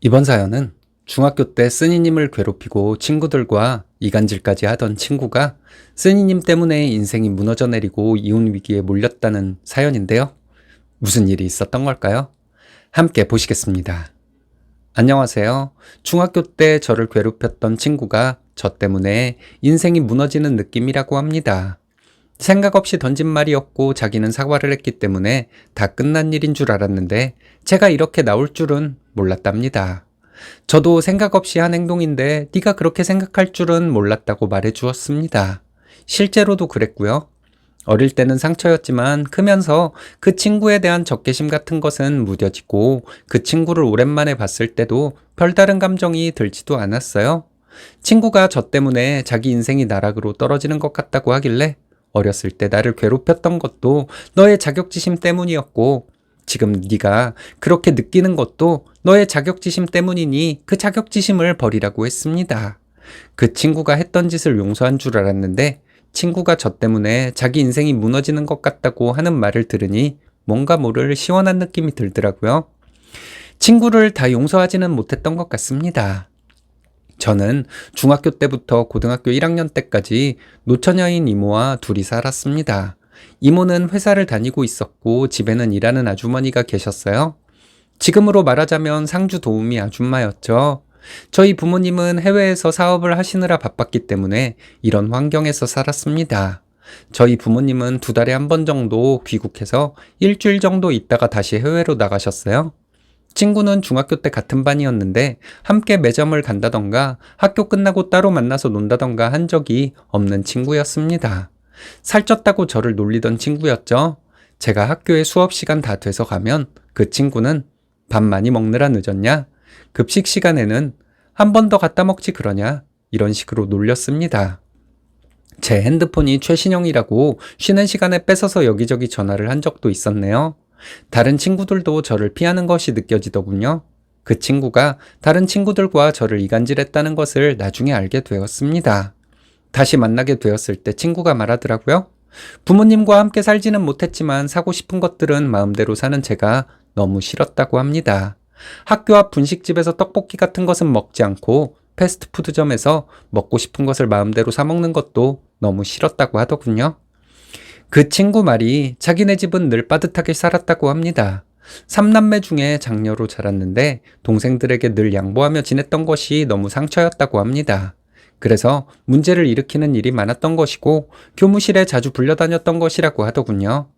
이번 사연은 중학교 때 쓰니님을 괴롭히고 친구들과 이간질까지 하던 친구가 쓰니님 때문에 인생이 무너져 내리고 이혼 위기에 몰렸다는 사연인데요. 무슨 일이 있었던 걸까요? 함께 보시겠습니다. 안녕하세요. 중학교 때 저를 괴롭혔던 친구가 저 때문에 인생이 무너지는 느낌이라고 합니다. 생각 없이 던진 말이었고 자기는 사과를 했기 때문에 다 끝난 일인 줄 알았는데 제가 이렇게 나올 줄은 몰랐답니다. 저도 생각 없이 한 행동인데 네가 그렇게 생각할 줄은 몰랐다고 말해 주었습니다. 실제로도 그랬고요. 어릴 때는 상처였지만 크면서 그 친구에 대한 적개심 같은 것은 무뎌지고 그 친구를 오랜만에 봤을 때도 별다른 감정이 들지도 않았어요. 친구가 저 때문에 자기 인생이 나락으로 떨어지는 것 같다고 하길래 어렸을 때 나를 괴롭혔던 것도 너의 자격지심 때문이었고 지금 네가 그렇게 느끼는 것도 너의 자격지심 때문이니 그 자격지심을 버리라고 했습니다. 그 친구가 했던 짓을 용서한 줄 알았는데 친구가 저 때문에 자기 인생이 무너지는 것 같다고 하는 말을 들으니 뭔가 모를 시원한 느낌이 들더라고요. 친구를 다 용서하지는 못했던 것 같습니다. 저는 중학교 때부터 고등학교 1학년 때까지 노처녀인 이모와 둘이 살았습니다. 이모는 회사를 다니고 있었고 집에는 일하는 아주머니가 계셨어요. 지금으로 말하자면 상주 도우미 아줌마였죠. 저희 부모님은 해외에서 사업을 하시느라 바빴기 때문에 이런 환경에서 살았습니다. 저희 부모님은 두 달에 한 번 정도 귀국해서 일주일 정도 있다가 다시 해외로 나가셨어요. 친구는 중학교 때 같은 반이었는데 함께 매점을 간다던가 학교 끝나고 따로 만나서 논다던가 한 적이 없는 친구였습니다. 살쪘다고 저를 놀리던 친구였죠. 제가 학교에 수업 시간 다 돼서 가면 그 친구는 밥 많이 먹느라 늦었냐? 급식 시간에는 한 번 더 갖다 먹지 그러냐? 이런 식으로 놀렸습니다. 제 핸드폰이 최신형이라고 쉬는 시간에 뺏어서 여기저기 전화를 한 적도 있었네요. 다른 친구들도 저를 피하는 것이 느껴지더군요. 그 친구가 다른 친구들과 저를 이간질했다는 것을 나중에 알게 되었습니다. 다시 만나게 되었을 때 친구가 말하더라고요. 부모님과 함께 살지는 못했지만 사고 싶은 것들은 마음대로 사는 제가 너무 싫었다고 합니다. 학교 앞 분식집에서 떡볶이 같은 것은 먹지 않고 패스트푸드점에서 먹고 싶은 것을 마음대로 사먹는 것도 너무 싫었다고 하더군요. 그 친구 말이 자기네 집은 늘 빠듯하게 살았다고 합니다. 삼남매 중에 장녀로 자랐는데 동생들에게 늘 양보하며 지냈던 것이 너무 상처였다고 합니다. 그래서 문제를 일으키는 일이 많았던 것이고 교무실에 자주 불려다녔던 것이라고 하더군요.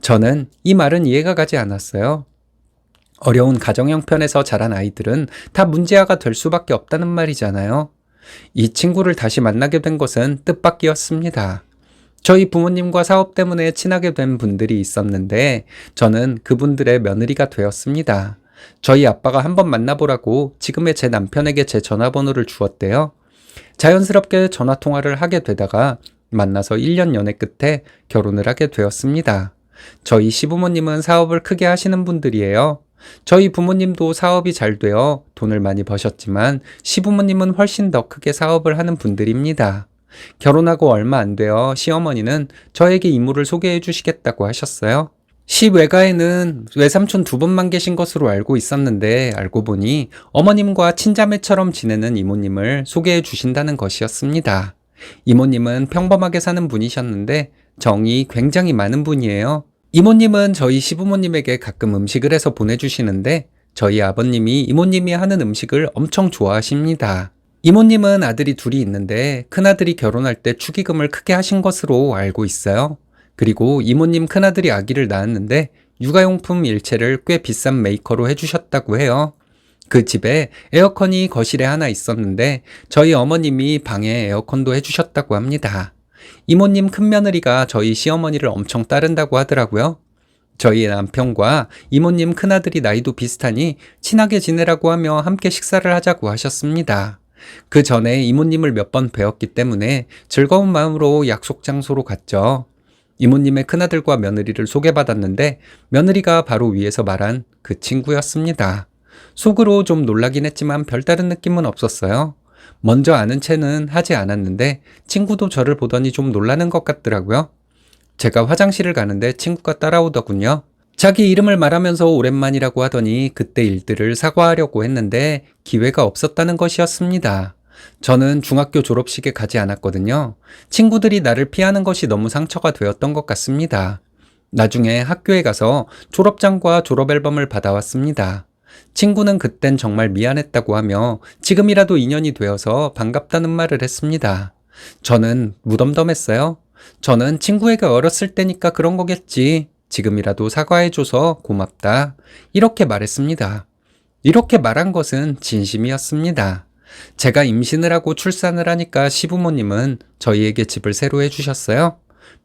저는 이 말은 이해가 가지 않았어요. 어려운 가정 형편에서 자란 아이들은 다 문제아가 될 수밖에 없다는 말이잖아요. 이 친구를 다시 만나게 된 것은 뜻밖이었습니다. 저희 부모님과 사업 때문에 친하게 된 분들이 있었는데 저는 그분들의 며느리가 되었습니다. 저희 아빠가 한번 만나보라고 지금의 제 남편에게 제 전화번호를 주었대요. 자연스럽게 전화 통화를 하게 되다가 만나서 1년 연애 끝에 결혼을 하게 되었습니다. 저희 시부모님은 사업을 크게 하시는 분들이에요. 저희 부모님도 사업이 잘 되어 돈을 많이 버셨지만 시부모님은 훨씬 더 크게 사업을 하는 분들입니다. 결혼하고 얼마 안 되어 시어머니는 저에게 이모를 소개해 주시겠다고 하셨어요. 시 외가에는 외삼촌 두 분만 계신 것으로 알고 있었는데 알고 보니 어머님과 친자매처럼 지내는 이모님을 소개해 주신다는 것이었습니다. 이모님은 평범하게 사는 분이셨는데 정이 굉장히 많은 분이에요. 이모님은 저희 시부모님에게 가끔 음식을 해서 보내주시는데 저희 아버님이 이모님이 하는 음식을 엄청 좋아하십니다. 이모님은 아들이 둘이 있는데 큰아들이 결혼할 때 축의금을 크게 하신 것으로 알고 있어요. 그리고 이모님 큰아들이 아기를 낳았는데 육아용품 일체를 꽤 비싼 메이커로 해주셨다고 해요. 그 집에 에어컨이 거실에 하나 있었는데 저희 어머님이 방에 에어컨도 해주셨다고 합니다. 이모님 큰며느리가 저희 시어머니를 엄청 따른다고 하더라고요. 저희 남편과 이모님 큰아들이 나이도 비슷하니 친하게 지내라고 하며 함께 식사를 하자고 하셨습니다. 그 전에 이모님을 몇 번 뵈었기 때문에 즐거운 마음으로 약속 장소로 갔죠. 이모님의 큰아들과 며느리를 소개받았는데 며느리가 바로 위에서 말한 그 친구였습니다. 속으로 좀 놀라긴 했지만 별다른 느낌은 없었어요. 먼저 아는 채는 하지 않았는데 친구도 저를 보더니 좀 놀라는 것 같더라고요. 제가 화장실을 가는데 친구가 따라오더군요. 자기 이름을 말하면서 오랜만이라고 하더니 그때 일들을 사과하려고 했는데 기회가 없었다는 것이었습니다. 저는 중학교 졸업식에 가지 않았거든요. 친구들이 나를 피하는 것이 너무 상처가 되었던 것 같습니다. 나중에 학교에 가서 졸업장과 졸업앨범을 받아왔습니다. 친구는 그땐 정말 미안했다고 하며 지금이라도 인연이 되어서 반갑다는 말을 했습니다. 저는 무덤덤했어요. 저는 친구에게 어렸을 때니까 그런 거겠지. 지금이라도 사과해줘서 고맙다. 이렇게 말했습니다. 이렇게 말한 것은 진심이었습니다. 제가 임신을 하고 출산을 하니까 시부모님은 저희에게 집을 새로 해주셨어요.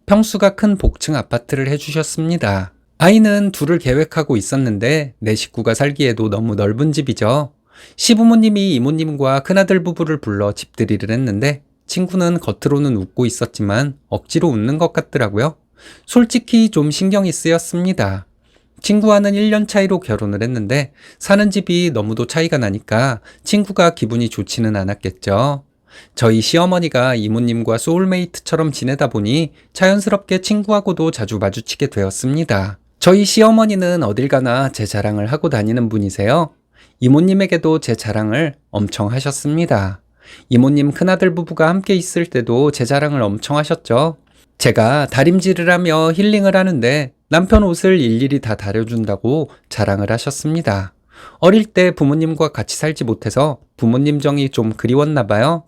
평수가 큰 복층 아파트를 해주셨습니다. 아이는 둘을 계획하고 있었는데 내 식구가 살기에도 너무 넓은 집이죠. 시부모님이 이모님과 큰아들 부부를 불러 집들이를 했는데 친구는 겉으로는 웃고 있었지만 억지로 웃는 것 같더라고요. 솔직히 좀 신경이 쓰였습니다. 친구와는 1년 차이로 결혼을 했는데 사는 집이 너무도 차이가 나니까 친구가 기분이 좋지는 않았겠죠. 저희 시어머니가 이모님과 소울메이트처럼 지내다 보니 자연스럽게 친구하고도 자주 마주치게 되었습니다. 저희 시어머니는 어딜 가나 제 자랑을 하고 다니는 분이세요. 이모님에게도 제 자랑을 엄청 하셨습니다. 이모님 큰아들 부부가 함께 있을 때도 제 자랑을 엄청 하셨죠. 제가 다림질을 하며 힐링을 하는데 남편 옷을 일일이 다 다려준다고 자랑을 하셨습니다. 어릴 때 부모님과 같이 살지 못해서 부모님 정이 좀 그리웠나 봐요.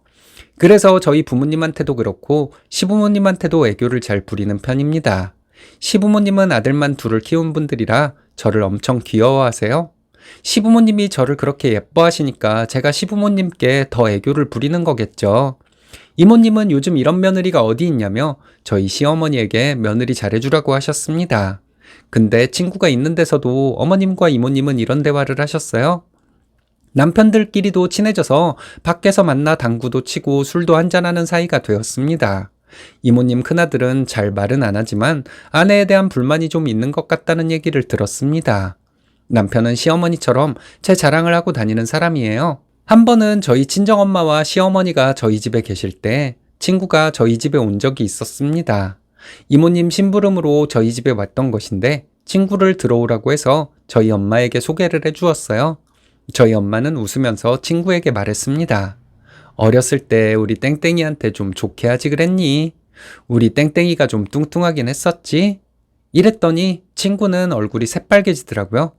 그래서 저희 부모님한테도 그렇고 시부모님한테도 애교를 잘 부리는 편입니다. 시부모님은 아들만 둘을 키운 분들이라 저를 엄청 귀여워하세요. 시부모님이 저를 그렇게 예뻐하시니까 제가 시부모님께 더 애교를 부리는 거겠죠. 이모님은 요즘 이런 며느리가 어디 있냐며 저희 시어머니에게 며느리 잘해주라고 하셨습니다. 근데 친구가 있는 데서도 어머님과 이모님은 이런 대화를 하셨어요. 남편들끼리도 친해져서 밖에서 만나 당구도 치고 술도 한잔하는 사이가 되었습니다. 이모님 큰아들은 잘 말은 안 하지만 아내에 대한 불만이 좀 있는 것 같다는 얘기를 들었습니다. 남편은 시어머니처럼 제 자랑을 하고 다니는 사람이에요. 한 번은 저희 친정엄마와 시어머니가 저희 집에 계실 때 친구가 저희 집에 온 적이 있었습니다. 이모님 심부름으로 저희 집에 왔던 것인데 친구를 들어오라고 해서 저희 엄마에게 소개를 해 주었어요. 저희 엄마는 웃으면서 친구에게 말했습니다. 어렸을 때 우리 땡땡이한테 좀 좋게 하지 그랬니? 우리 땡땡이가 좀 뚱뚱하긴 했었지? 이랬더니 친구는 얼굴이 새빨개지더라고요.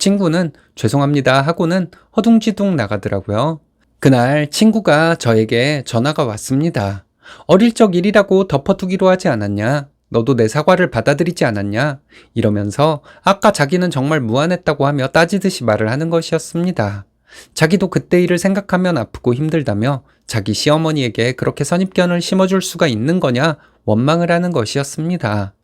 친구는 죄송합니다 하고는 허둥지둥 나가더라고요. 그날 친구가 저에게 전화가 왔습니다. 어릴 적 일이라고 덮어두기로 하지 않았냐? 너도 내 사과를 받아들이지 않았냐? 이러면서 아까 자기는 정말 무안했다고 하며 따지듯이 말을 하는 것이었습니다. 자기도 그때 일을 생각하면 아프고 힘들다며 자기 시어머니에게 그렇게 선입견을 심어줄 수가 있는 거냐 원망을 하는 것이었습니다.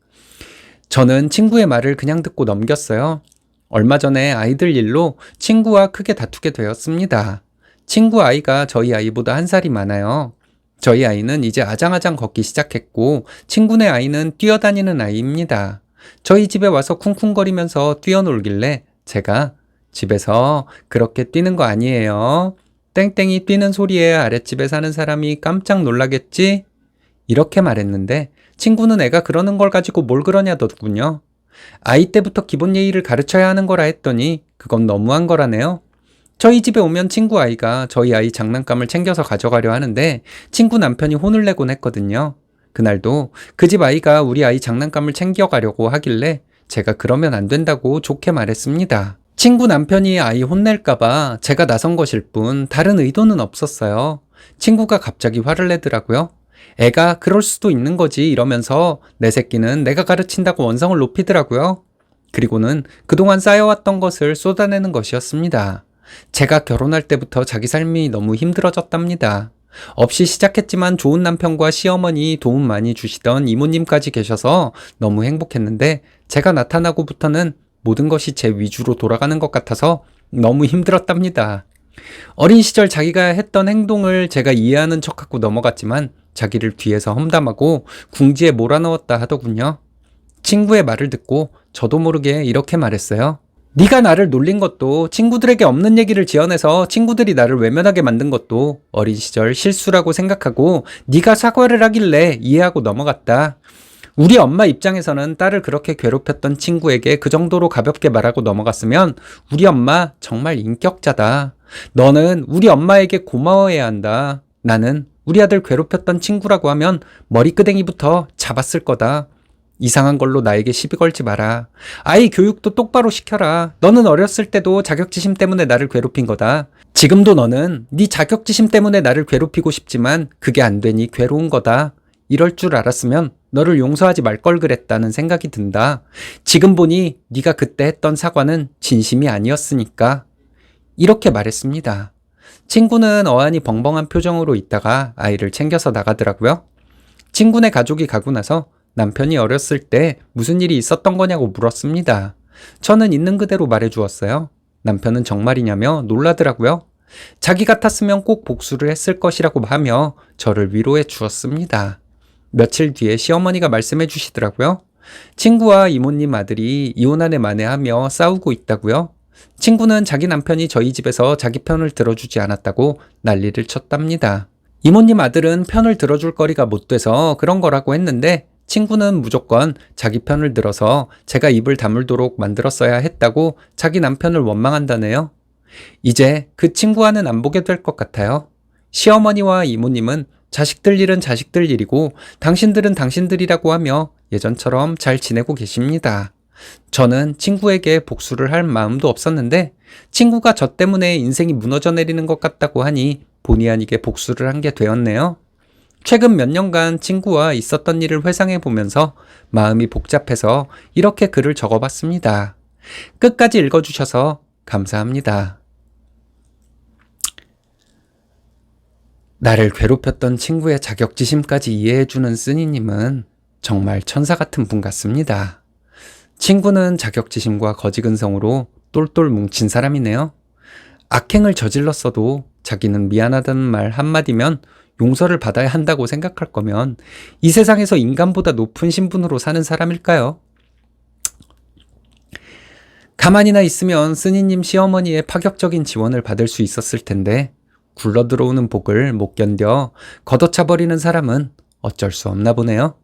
저는 친구의 말을 그냥 듣고 넘겼어요. 얼마 전에 아이들 일로 친구와 크게 다투게 되었습니다. 친구 아이가 저희 아이보다 한 살이 많아요. 저희 아이는 이제 아장아장 걷기 시작했고 친구네 아이는 뛰어다니는 아이입니다. 저희 집에 와서 쿵쿵거리면서 뛰어놀길래 제가 집에서 그렇게 뛰는 거 아니에요. 땡땡이 뛰는 소리에 아랫집에 사는 사람이 깜짝 놀라겠지? 이렇게 말했는데 친구는 애가 그러는 걸 가지고 뭘 그러냐더군요. 아이 때부터 기본 예의를 가르쳐야 하는 거라 했더니 그건 너무한 거라네요. 저희 집에 오면 친구 아이가 저희 아이 장난감을 챙겨서 가져가려 하는데 친구 남편이 혼을 내곤 했거든요. 그날도 그 집 아이가 우리 아이 장난감을 챙겨가려고 하길래 제가 그러면 안 된다고 좋게 말했습니다. 친구 남편이 아이 혼낼까봐 제가 나선 것일 뿐 다른 의도는 없었어요. 친구가 갑자기 화를 내더라고요. 애가 그럴 수도 있는 거지 이러면서 내 새끼는 내가 가르친다고 원성을 높이더라고요. 그리고는 그동안 쌓여왔던 것을 쏟아내는 것이었습니다. 제가 결혼할 때부터 자기 삶이 너무 힘들어졌답니다. 없이 시작했지만 좋은 남편과 시어머니 도움 많이 주시던 이모님까지 계셔서 너무 행복했는데 제가 나타나고부터는 모든 것이 제 위주로 돌아가는 것 같아서 너무 힘들었답니다. 어린 시절 자기가 했던 행동을 제가 이해하는 척하고 넘어갔지만 자기를 뒤에서 험담하고 궁지에 몰아넣었다 하더군요. 친구의 말을 듣고 저도 모르게 이렇게 말했어요. 네가 나를 놀린 것도 친구들에게 없는 얘기를 지어내서 친구들이 나를 외면하게 만든 것도 어린 시절 실수라고 생각하고 네가 사과를 하길래 이해하고 넘어갔다. 우리 엄마 입장에서는 딸을 그렇게 괴롭혔던 친구에게 그 정도로 가볍게 말하고 넘어갔으면 우리 엄마 정말 인격자다. 너는 우리 엄마에게 고마워해야 한다. 나는 우리 아들 괴롭혔던 친구라고 하면 머리끄댕이부터 잡았을 거다. 이상한 걸로 나에게 시비 걸지 마라. 아이 교육도 똑바로 시켜라. 너는 어렸을 때도 자격지심 때문에 나를 괴롭힌 거다. 지금도 너는 네 자격지심 때문에 나를 괴롭히고 싶지만 그게 안 되니 괴로운 거다. 이럴 줄 알았으면 너를 용서하지 말 걸 그랬다는 생각이 든다. 지금 보니 네가 그때 했던 사과는 진심이 아니었으니까. 이렇게 말했습니다. 친구는 어안이 벙벙한 표정으로 있다가 아이를 챙겨서 나가더라고요. 친구네 가족이 가고 나서 남편이 어렸을 때 무슨 일이 있었던 거냐고 물었습니다. 저는 있는 그대로 말해 주었어요. 남편은 정말이냐며 놀라더라고요. 자기 같았으면 꼭 복수를 했을 것이라고 하며 저를 위로해 주었습니다. 며칠 뒤에 시어머니가 말씀해 주시더라고요. 친구와 이모님 아들이 이혼안에 만회하며 싸우고 있다고요. 친구는 자기 남편이 저희 집에서 자기 편을 들어주지 않았다고 난리를 쳤답니다. 이모님 아들은 편을 들어줄 거리가 못 돼서 그런 거라고 했는데 친구는 무조건 자기 편을 들어서 제가 입을 다물도록 만들었어야 했다고 자기 남편을 원망한다네요. 이제 그 친구와는 안 보게 될 것 같아요. 시어머니와 이모님은 자식들 일은 자식들 일이고 당신들은 당신들이라고 하며 예전처럼 잘 지내고 계십니다. 저는 친구에게 복수를 할 마음도 없었는데 친구가 저 때문에 인생이 무너져 내리는 것 같다고 하니 본의 아니게 복수를 한 게 되었네요. 최근 몇 년간 친구와 있었던 일을 회상해 보면서 마음이 복잡해서 이렇게 글을 적어 봤습니다. 끝까지 읽어주셔서 감사합니다. 나를 괴롭혔던 친구의 자격지심까지 이해해주는 쓰니님은 정말 천사 같은 분 같습니다. 친구는 자격지심과 거지근성으로 똘똘 뭉친 사람이네요. 악행을 저질렀어도 자기는 미안하다는 말 한마디면 용서를 받아야 한다고 생각할 거면 이 세상에서 인간보다 높은 신분으로 사는 사람일까요? 가만히나 있으면 스니님 시어머니의 파격적인 지원을 받을 수 있었을 텐데 굴러 들어오는 복을 못 견뎌 걷어차버리는 사람은 어쩔 수 없나 보네요.